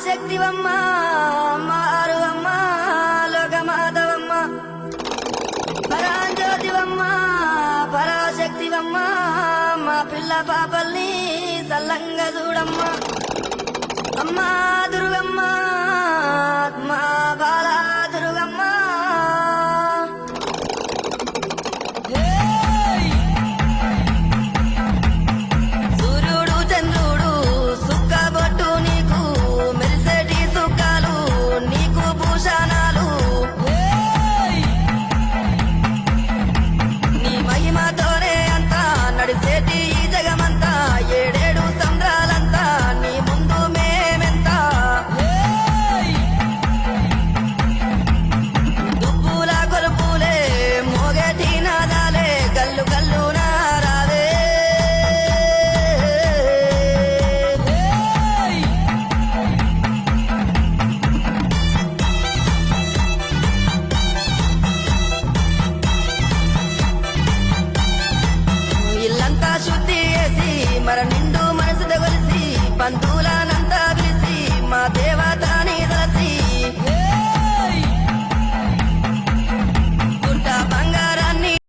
ఆదిశక్తివమ్మ మారువమ్మ లోకమాతవమ్మ పరాంజ్యోతివమ్మ పరాశక్తివమ్మ మా పిల్ల పాపల్ని సల్లంగా చూడమ్మ. అమ్మా మర నిండు మనసు తగలిసి బంధు